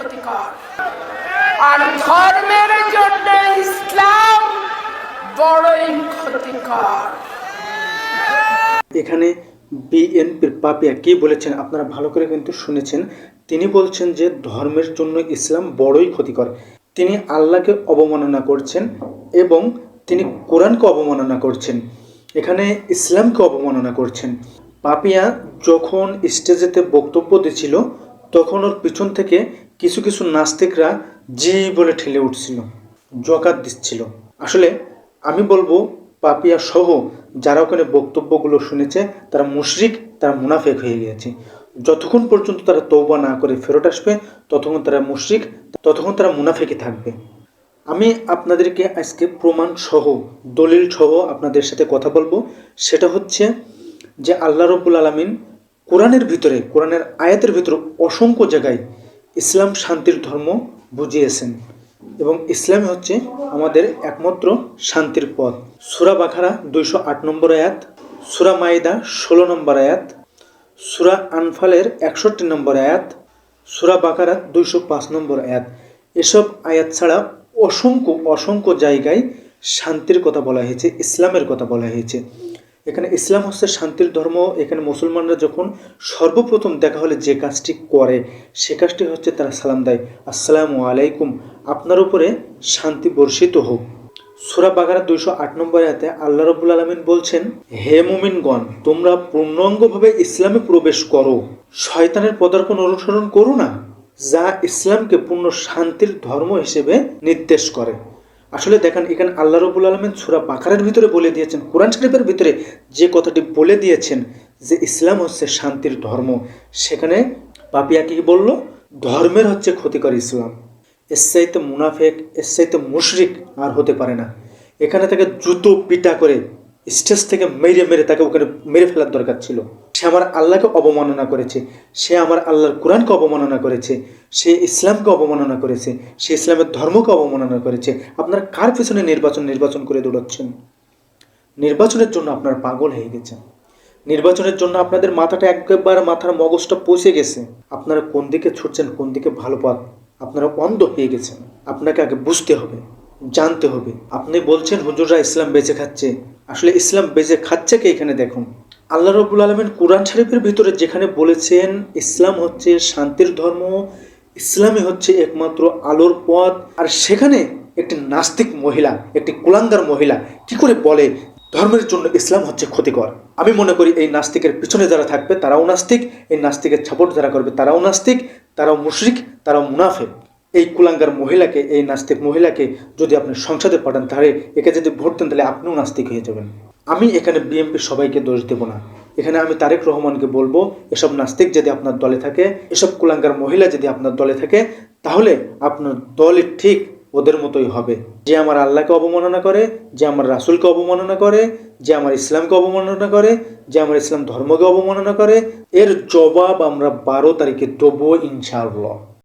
ক্ষতিকর আর ধর্মের জন্য ইসলাম বড়ই ক্ষতিকর। এখানে বিএনপির পাপিয়া কি বলেছেন আপনারা ভালো করে কিন্তু শুনেছেন। তিনি বলছেন যে ধর্মের জন্য ইসলাম বড়ই ক্ষতিকর। তিনি আল্লাহকে অবমাননা করছেন এবং তিনি কোরআনকে অবমাননা করছেন। এখানে ইসলামকে অবমাননা করছেন। পাপিয়া যখন স্টেজেতে বক্তব্য দিচ্ছিল তখন ওর পিছন থেকে কিছু কিছু নাস্তিকরা জি বলে ঠেলে উঠছিল, জকাত দিচ্ছিল। আসলে আমি বলব, পাপিয়া সহ যারা ওখানে বক্তব্যগুলো শুনেছে, তারা মুশরিক, তারা মুনাফেক হয়ে গিয়েছে। যতক্ষণ পর্যন্ত তারা তৌবা না করে ফেরত আসবে, ততক্ষণ তারা মুশরিক, ততক্ষণ তারা মুনাফেকে থাকবে। আমি আপনাদেরকে আজকে প্রমাণ সহ, দলিল সহ আপনাদের সাথে কথা বলব। সেটা হচ্ছে যে আল্লাহ রব্বুল আলমিন কোরআনের ভিতরে, কোরআনের আয়াতের ভিতরে অসংখ্য জায়গায় ইসলাম শান্তির ধর্ম বুঝিয়েছেন এবং ইসলাম হচ্ছে আমাদের একমাত্র শান্তির পথ। সুরা বাখারা দুইশো আট নম্বর আয়াত, সুরা মাইদা ষোলো নম্বর আয়াত, সুরা আনফালের একষট্টি নম্বর আয়াত, সুরা বাকারা দুইশো পাঁচ নম্বর আয়াত। এসব আয়াত ছাড়া অসংখ্য অসংখ্য জায়গায় শান্তির কথা বলা হয়েছে, ইসলামের কথা বলা হয়েছে। এখানে ইসলাম হচ্ছে শান্তির ধর্ম, এখানে মুসলমানরা যখন সর্বপ্রথম দেখা হলে যে কাজটি করে, সে কাজটি হচ্ছে তারা সালাম দেয়। আসসালামু আলাইকুম। আপনার উপরে শান্তি বর্ষিত হোক। সুরা বাগারা দুইশো আট নম্বর আয়াতে আল্লাহ রবুল আলমিন বলছেন, হে মুমিনগণ, তোমরা পূর্ণাঙ্গভাবে ইসলামে প্রবেশ করো। শয়তানের পদার্পণ অনুসরণ করো না, যা ইসলামকে পূর্ণ শান্তির ধর্ম হিসেবে নির্দেশ করে। আসলে দেখেন, এখানে আল্লাহ রবুল আলমিন সুরা বাকারের ভিতরে বলে দিয়েছেন, কোরআন শরীফের ভিতরে যে কথাটি বলে দিয়েছেন যে ইসলাম হচ্ছে শান্তির ধর্ম, সেখানে পাপিয়া কি বলল, ধর্মের হচ্ছে ক্ষতিকর ইসলাম। এর চাইতে মুনাফেক, এর চাইতে মুশরিক আর হতে পারে না। এখানে তাকে জুতো পিটা করে, স্টেজ থেকে মেরে মেরে তাকে ওখানে মেরে ফেলার দরকার ছিল। সে আমার আল্লাহকে অবমাননা করেছে। সে আমার আল্লাহর কোরআনকে অবমাননা করেছে। সে ইসলামকে অবমাননা করেছে। সে ইসলামের ধর্মকে অবমাননা করেছে। আপনারা কার পেছনে নির্বাচন নির্বাচন করে দৌড়াচ্ছেন? নির্বাচনের জন্য আপনার পাগল হয়ে গেছেন। নির্বাচনের জন্য আপনাদের মাথাটা একবার মাথার মগজটা পচে গেছে। আপনারা কোন দিকে ছুটছেন, কোন দিকে ভালো পথ? আপনারা অন্ধ হয়ে গেছেন। আপনাকে আগে বুঝতে হবে, জানতে হবে। আপনি বলছেন, হুজুররা ইসলাম বেঁচে খাচ্ছে। আসলে ইসলাম বেঁচে খাচ্ছে কে এখানে দেখুন। আল্লাহ রবুল আলমিন কোরআন শরীফের ভিতরে যেখানে বলেছেন, ইসলাম হচ্ছে শান্তির ধর্ম, ইসলামই হচ্ছে একমাত্র আলোর পথ, আর সেখানে একটি নাস্তিক মহিলা, একটি কুলাঙ্গার মহিলা কি করে বলে, ধর্মের জন্য ইসলাম হচ্ছে ক্ষতিকর। আমি মনে করি এই নাস্তিকের পিছনে যারা থাকবে, তারাও নাস্তিক, এই নাস্তিকের ছাপট যারা করবে, তারাও নাস্তিক, তারাও মুশরিক, তারাও মুনাফেক। এই কুলাঙ্গার মহিলাকে, এই নাস্তিক মহিলাকে যদি আপনি সংসদে পাঠান, তাহলে একে যদি ভোট দেন, তাহলে আপনিও নাস্তিক হয়ে যাবেন। আমি এখানে বিএনপি সবাইকে দোষ দেব না। এখানে আমি তারেক রহমানকে বলব, এসব নাস্তিক যদি আপনার দলে থাকে, এসব কুলাঙ্গার মহিলা যদি আপনার দলে থাকে, তাহলে আপনার দলে ঠিক ওদের মতোই হবে। যে আমার আল্লাহকে অবমাননা করে, যে আমার রাসুলকে অবমাননা করে, যে আমার ইসলামকে অবমাননা করে, যে আমার ইসলাম ধর্মকে অবমাননা করে, এর জবাব আমরা বারো তারিখে দেবো ইনশাআল্লাহ।